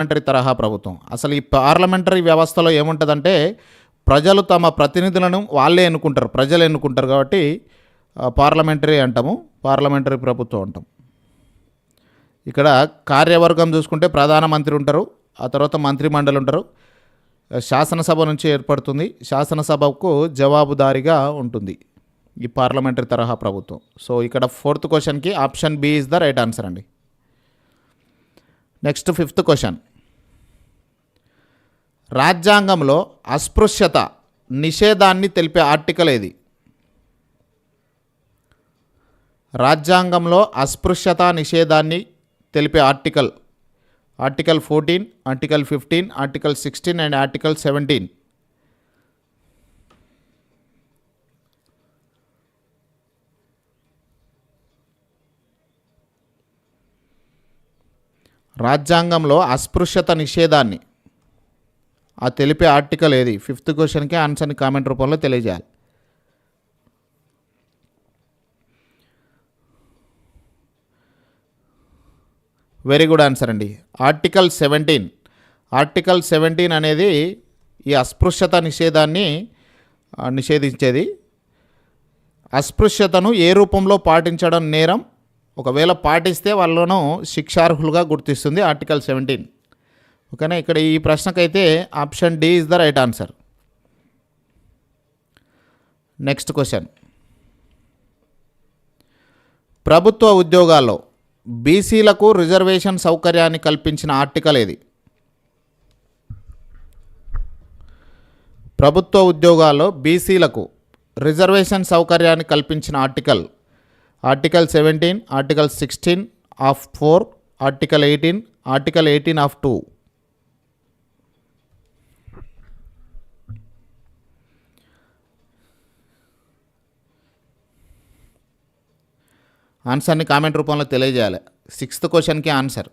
Parliamentary తరహా ప్రభుత్వం. అసలు ఈ పార్లమెంటరీ వ్యవస్థలో ఏముంటుందంటే ప్రజలు తమ ప్రతినిధులను వాళ్ళే ఎన్నుకుంటారు ప్రజలు ఎన్నుకుంటారు కాబట్టి పార్లమెంటరీ అంటాము పార్లమెంటరీ ప్రభుత్వం అంటాం. ఇక్కడ కార్యవర్గం చూసుకుంటే ప్రధానమంత్రి ఉంటారు ఆ తర్వాత మంత్రిమండలి ఉంటారు. శాసనసభ నుంచి ఏర్పడుతుంది శాసనసభకు జవాబుదారీగా ఉంటుంది ఈ పార్లమెంటరీ తరహా ప్రభుత్వం. సో ఇక్కడ ఫోర్త్ క్వశ్చన్కి option B is the right answer అండి. Next fifth question. రాజ్యాంగంలో అస్పృశ్యత నిషేధాన్ని తెలిపే ఆర్టికల్ ఏది? రాజ్యాంగంలో అస్పృశ్యత నిషేధాన్ని తెలిపే article. Article fourteen article fifteen article sixteen and article seventeen. రాజ్యాంగంలో అస్పృశ్యత నిషేధాన్ని ఆ తెలిపే ఆర్టికల్ ఏది? ఫిఫ్త్ క్వశ్చన్కి ఆన్సర్ని కామెంట్ రూపంలో తెలియజేయాలి. వెరీ గుడ్ ఆన్సర్ అండి. ఆర్టికల్ సెవెంటీన్ ఆర్టికల్ సెవెంటీన్ అనేది ఈ అస్పృశ్యత నిషేధాన్ని నిషేధించేది. అస్పృశ్యతను ఏ రూపంలో పాటించడం నేరం? ఒకవేళ పాటిస్తే వాళ్ళను శిక్షార్హులుగా గుర్తిస్తుంది ఆర్టికల్ సెవెంటీన్ ఓకేనా? ఇక్కడ ఈ ప్రశ్నకైతే option D is the right answer. Next question. ప్రభుత్వ ఉద్యోగాల్లో బీసీలకు రిజర్వేషన్ సౌకర్యాన్ని కల్పించిన ఆర్టికల్ ఏది? ప్రభుత్వ ఉద్యోగాల్లో బీసీలకు రిజర్వేషన్ సౌకర్యాన్ని కల్పించిన article article seventeen article sixteen of four article eighteen article eighteen of two. ఆన్సర్ని కామెంట్ రూపంలో తెలియజేయాలి. సిక్స్త్ క్వశ్చన్కి ఆన్సర్.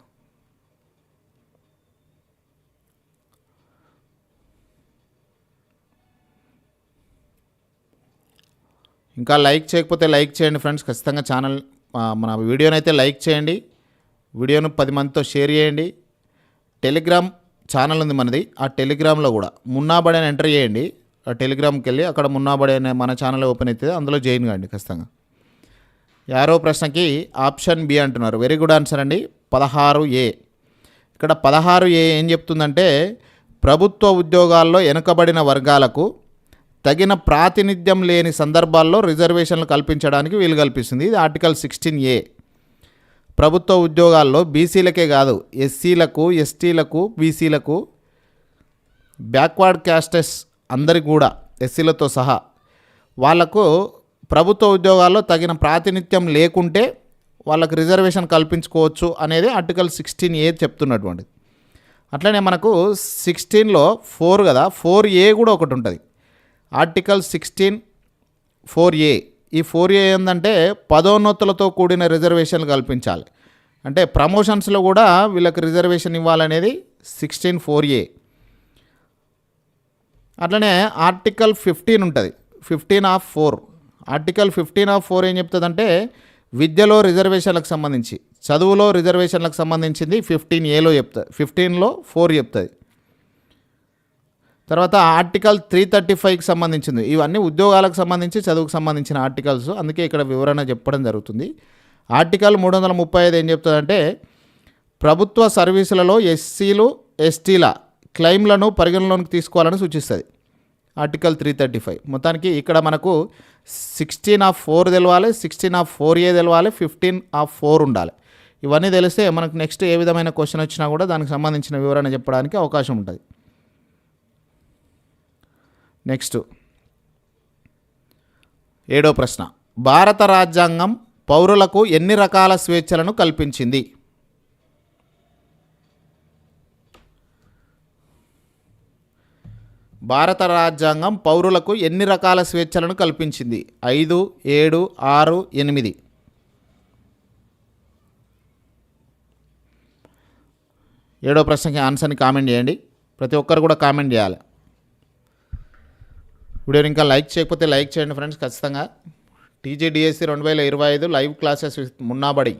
ఇంకా లైక్ చేయకపోతే లైక్ చేయండి ఫ్రెండ్స్. ఖచ్చితంగా ఛానల్ మన వీడియోని అయితే లైక్ చేయండి. వీడియోను పది మందితో షేర్ చేయండి. టెలిగ్రామ్ ఛానల్ ఉంది మనది. ఆ టెలిగ్రామ్లో కూడా మున్నాబడి అని ఎంటర్ చేయండి. ఆ టెలిగ్రామ్కి వెళ్ళి అక్కడ మున్నాబడి అనే మన ఛానల్ ఓపెన్ అవుతుంది. అందులో జాయిన్ కాండి ఖచ్చితంగా. యారో ప్రశ్నకి ఆప్షన్ బి అంటున్నారు. వెరీ గుడ్ ఆన్సర్ అండి. పదహారు ఏ. ఇక్కడ పదహారు ఏ ఏం చెప్తుందంటే ప్రభుత్వ ఉద్యోగాల్లో వెనుకబడిన వర్గాలకు తగిన ప్రాతినిధ్యం లేని సందర్భాల్లో రిజర్వేషన్లు కల్పించడానికి వీలు కల్పిస్తుంది. ఇది ఆర్టికల్ సిక్స్టీన్ ఏ. ప్రభుత్వ ఉద్యోగాల్లో బీసీలకే కాదు ఎస్సీలకు ఎస్టీలకు బీసీలకు బ్యాక్వర్డ్ క్యాస్టెస్ అందరికి కూడా ఎస్సీలతో సహా వాళ్ళకు ప్రభుత్వ ఉద్యోగాల్లో తగిన ప్రాతినిధ్యం లేకుంటే వాళ్ళకు రిజర్వేషన్ కల్పించుకోవచ్చు అనేది ఆర్టికల్ సిక్స్టీన్ ఏ చెప్తున్నటువంటిది. అట్లనే మనకు సిక్స్టీన్లో ఫోర్ కదా ఫోర్ ఏ కూడా ఒకటి ఉంటుంది. ఆర్టికల్ సిక్స్టీన్ ఫోర్ ఏ ఈ ఫోర్ ఏ ఏంటంటే పదోన్నతులతో కూడిన రిజర్వేషన్లు కల్పించాలి. అంటే ప్రమోషన్స్లో కూడా వీళ్ళకి రిజర్వేషన్ ఇవ్వాలనేది సిక్స్టీన్ ఫోర్ ఏ. అట్లనే ఆర్టికల్ ఫిఫ్టీన్ ఉంటుంది fifteen of four. Article fifteen of four ఏం చెప్తుందంటే విద్యలో రిజర్వేషన్లకు సంబంధించి చదువులో రిజర్వేషన్లకు సంబంధించింది ఫిఫ్టీన్ ఏలో చెప్తుంది ఫిఫ్టీన్లో ఫోర్ చెప్తుంది. తర్వాత ఆర్టికల్ త్రీ థర్టీ ఫైవ్కి సంబంధించింది ఇవన్నీ ఉద్యోగాలకు సంబంధించి చదువుకు సంబంధించిన ఆర్టికల్స్ అందుకే ఇక్కడ వివరణ చెప్పడం జరుగుతుంది. ఆర్టికల్ మూడు వందల ముప్పై ఐదు ఏం చెప్తుందంటే ప్రభుత్వ సర్వీసులలో ఎస్సీలు ఎస్టీల క్లెయిమ్లను పరిగణలోకి తీసుకోవాలని సూచిస్తుంది. Article three thirty five. మొత్తానికి ఇక్కడ మనకు సిక్స్టీన్ ఆఫ్ ఫోర్ తెలవాలి సిక్స్టీన్ ఆఫ్ ఫోర్ ఏ తెలవాలి ఫిఫ్టీన్ ఆఫ్ ఫోర్ ఉండాలి. ఇవన్నీ తెలిస్తే మనకు నెక్స్ట్ ఏ విధమైన క్వశ్చన్ వచ్చినా కూడా దానికి సంబంధించిన వివరణ చెప్పడానికి అవకాశం ఉంటుంది. నెక్స్ట్. ఏడో ప్రశ్న. భారత రాజ్యాంగం పౌరులకు ఎన్ని రకాల స్వేచ్ఛలను కల్పించింది? భారత రాజ్యాంగం పౌరులకు ఎన్ని రకాల స్వేచ్ఛలను కల్పించింది? ఐదు ఏడు ఆరు ఎనిమిది. ఏడో ప్రశ్నకి ఆన్సర్ని కామెంట్ చేయండి. ప్రతి ఒక్కరు కూడా కామెంట్ చేయాలి. వీడియో ఇంకా లైక్ చేయకపోతే లైక్ చేయండి ఫ్రెండ్స్ ఖచ్చితంగా. టీజీడిఎస్సి రెండు వేల ఇరవై ఐదు లైవ్ క్లాసెస్ మున్నాబడి.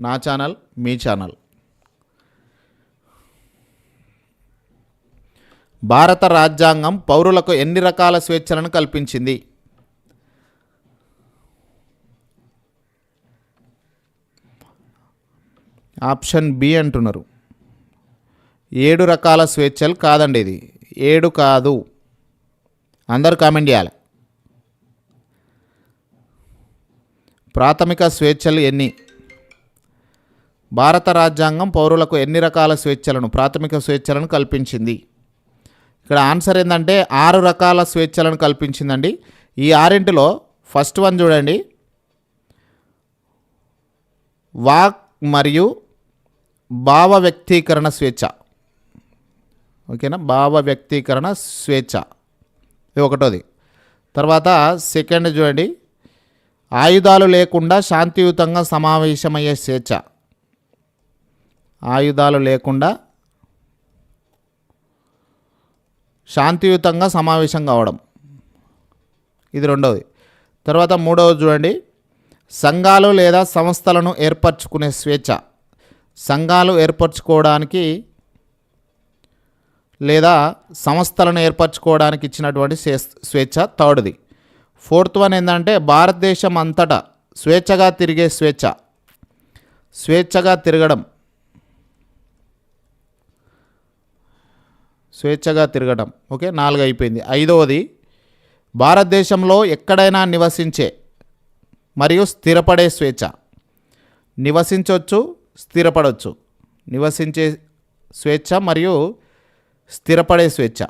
నా ఛానల్ మీ ఛానల్. భారత రాజ్యాంగం పౌరులకు ఎన్ని రకాల స్వేచ్ఛలను కల్పించింది? ఆప్షన్ బి అంటున్నారు. ఏడు రకాల స్వేచ్ఛలు కాదండి ఇది. ఏడు కాదు. అందరు కామెంట్ చేయాలి. ప్రాథమిక స్వేచ్ఛలు ఎన్ని? భారత రాజ్యాంగం పౌరులకు ఎన్ని రకాల స్వేచ్ఛలను ప్రాథమిక స్వేచ్ఛలను కల్పించింది? ఇక్కడ ఆన్సర్ ఏంటంటే ఆరు రకాల స్వేచ్ఛలను కల్పించిందండి. ఈ ఆరింటిలో ఫస్ట్ వన్ చూడండి. వాక్ మరియు భావ వ్యక్తీకరణ స్వేచ్ఛ. ఓకేనా? భావ వ్యక్తీకరణ స్వేచ్ఛ. ఇది ఒకటోది. తర్వాత సెకండ్ చూడండి. ఆయుధాలు లేకుండా శాంతియుతంగా సమావేశమయ్యే స్వేచ్ఛ. ఆయుధాలు లేకుండా శాంతియుతంగా సమావేశం కావడం. ఇది రెండవది తర్వాత మూడవది చూడండి. సంఘాలు లేదా సంస్థలను ఏర్పరచుకునే స్వేచ్ఛ. సంఘాలు ఏర్పరచుకోవడానికి లేదా సంస్థలను ఏర్పరచుకోవడానికి ఇచ్చినటువంటి స్వే- స్వేచ్ఛ థర్డ్ది. ఫోర్త్ వన్ ఏంటంటే భారతదేశం అంతటా స్వేచ్ఛగా తిరిగే స్వేచ్ఛ. స్వేచ్ఛగా తిరగడం. స్వేచ్ఛగా తిరగడం. ఓకే? నాలుగు అయిపోయింది ఐదవది భారతదేశంలో ఎక్కడైనా నివసించే మరియు స్థిరపడే స్వేచ్ఛ. నివసించవచ్చు స్థిరపడవచ్చు నివసించే స్వేచ్ఛ మరియు స్థిరపడే స్వేచ్ఛ.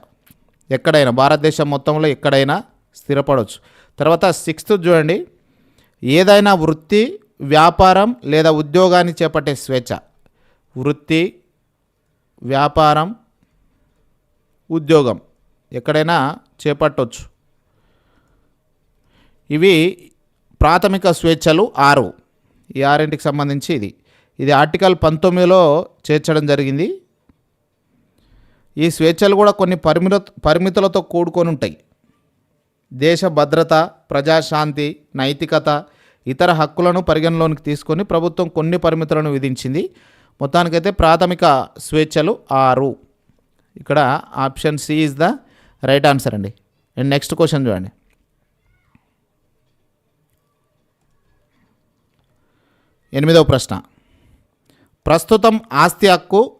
ఎక్కడైనా భారతదేశం మొత్తంలో ఎక్కడైనా స్థిరపడవచ్చు తర్వాత సిక్స్త్ చూడండి. ఏదైనా వృత్తి వ్యాపారం లేదా ఉద్యోగాన్ని చేపట్టే స్వేచ్ఛ. వృత్తి వ్యాపారం ఉద్యోగం. ఎక్కడైనా చేపట్టవచ్చు ఇవి ప్రాథమిక స్వేచ్ఛలు ఆరు. ఈ ఆరింటికి సంబంధించి ఇది. ఇది ఆర్టికల్ పంతొమ్మిదిలో చేర్చడం జరిగింది. ఈ స్వేచ్ఛలు కూడా కొన్ని పరిమిత పరిమితులతో కూడుకొని ఉంటాయి దేశ భద్రత ప్రజాశాంతి నైతికత ఇతర హక్కులను పరిగణలోనికి తీసుకొని ప్రభుత్వం కొన్ని పరిమితులను విధించింది. మొత్తానికైతే ప్రాథమిక స్వేచ్ఛలు ఆరు. ఇక్కడ option C is the right answer అండి. అండ్ నెక్స్ట్ క్వశ్చన్ చూడండి. ఎనిమిదవ ప్రశ్న. ప్రస్తుతం ఆస్తి హక్కు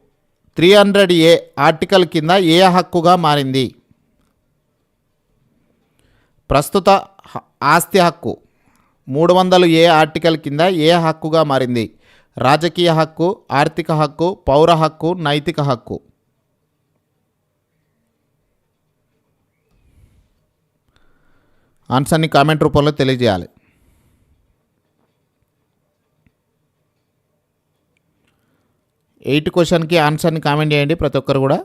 త్రీ హండ్రెడ్ ఏ ఆర్టికల్ కింద ఏ హక్కుగా మారింది? ప్రస్తుత ఆస్తి హక్కు మూడు వందలు ఏ ఆర్టికల్ కింద ఏ హక్కుగా మారింది? రాజకీయ హక్కు ఆర్థిక హక్కు పౌర హక్కు నైతిక హక్కు. ఆన్సర్ని కామెంట్ రూపంలో తెలియజేయాలి. ఎయిట్ క్వశ్చన్కి ఆన్సర్ని కామెంట్ చేయండి ప్రతి ఒక్కరు కూడా.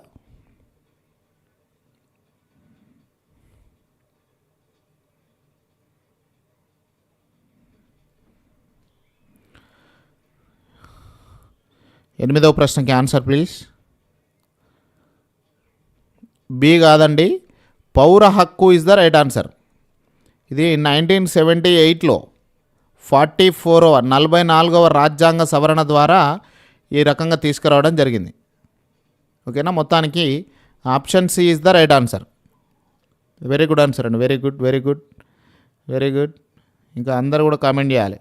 ఎనిమిదవ ప్రశ్నకి ఆన్సర్ ప్లీజ్. బి కాదండి పౌర హక్కు ఇస్ ద రైట్ ఆన్సర్. ఇది నైన్టీన్ సెవెంటీ ఎయిట్లో ఫార్టీ ఫోరవ నలభై నాలుగవ రాజ్యాంగ సవరణ ద్వారా ఈ రకంగా తీసుకురావడం జరిగింది. ఓకేనా? మొత్తానికి option C is the right answer. Very good answer అండి. Very good very good very good. ఇంకా అందరూ కూడా కామెంట్ చేయాలి.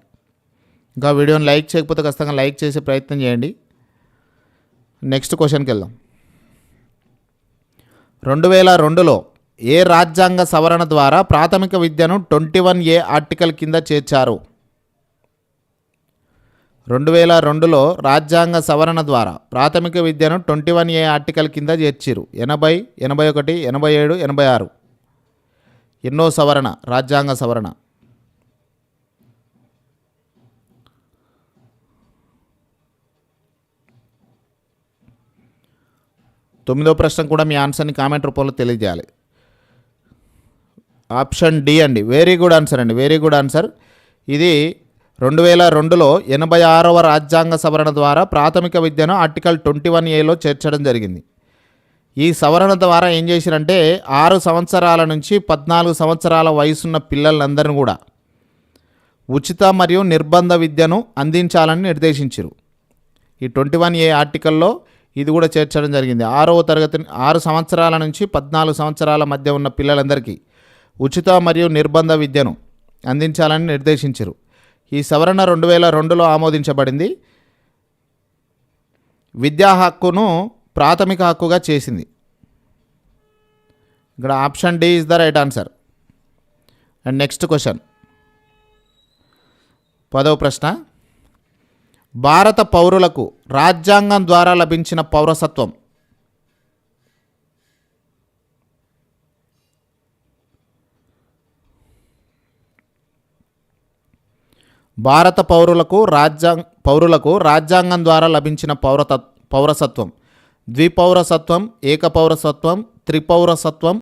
ఇంకా వీడియోని లైక్ చేయకపోతే ఖచ్చితంగా లైక్ చేసే ప్రయత్నం చేయండి. నెక్స్ట్ క్వశ్చన్కి వెళ్దాం. రెండు వేల రెండులో ఏ రాజ్యాంగ సవరణ ద్వారా ప్రాథమిక విద్యను ట్వంటీ వన్ ఏ ఆర్టికల్ కింద చేర్చారు? రెండు వేల రెండులో రాజ్యాంగ సవరణ ద్వారా ప్రాథమిక విద్యను ట్వంటీ వన్ ఏ ఆర్టికల్ కింద చేర్చిరు ఎనభై ఎనభై ఒకటి ఎనభై ఏడు ఎనభై ఆరు. ఎన్నో సవరణ? రాజ్యాంగ సవరణ. తొమ్మిదో ప్రశ్న కూడా మీ ఆన్సర్ని కామెంట్ రూపంలో తెలియజేయాలి. ఆప్షన్ డి అండి. వెరీ గుడ్ ఆన్సర్ అండి. వెరీ గుడ్ ఆన్సర్ ఇది రెండు వేల రెండులో ఎనభై ఆరవ రాజ్యాంగ సవరణ ద్వారా ప్రాథమిక విద్యను ఆర్టికల్ ట్వంటీ వన్ ఏలో చేర్చడం జరిగింది. ఈ సవరణ ద్వారా ఏం చేసిరంటే ఆరు సంవత్సరాల నుంచి పద్నాలుగు సంవత్సరాల వయసున్న పిల్లలందరిని కూడా ఉచిత మరియు నిర్బంధ విద్యను అందించాలని నిర్దేశించారు. ఈ ట్వంటీ వన్ ఏ ఆర్టికల్లో ఇది కూడా చేర్చడం జరిగింది. ఆరవ తరగతి ఆరు సంవత్సరాల నుంచి పద్నాలుగు సంవత్సరాల మధ్య ఉన్న పిల్లలందరికీ ఉచిత మరియు నిర్బంధ విద్యను అందించాలని నిర్దేశించారు. ఈ సవరణ రెండు వేల రెండులో ఆమోదించబడింది. విద్యా హక్కును ప్రాథమిక హక్కుగా చేసింది. ఇక్కడ option D is the right answer. And next question. పదవ ప్రశ్న. భారత పౌరులకు రాజ్యాంగం ద్వారా లభించిన పౌరసత్వం భారత పౌరులకు రాజ్యాంగ పౌరులకు రాజ్యాంగం ద్వారా లభించిన పౌరత పౌరసత్వం. ద్విపౌరసత్వం ఏకపౌరసత్వం త్రిపౌరసత్వం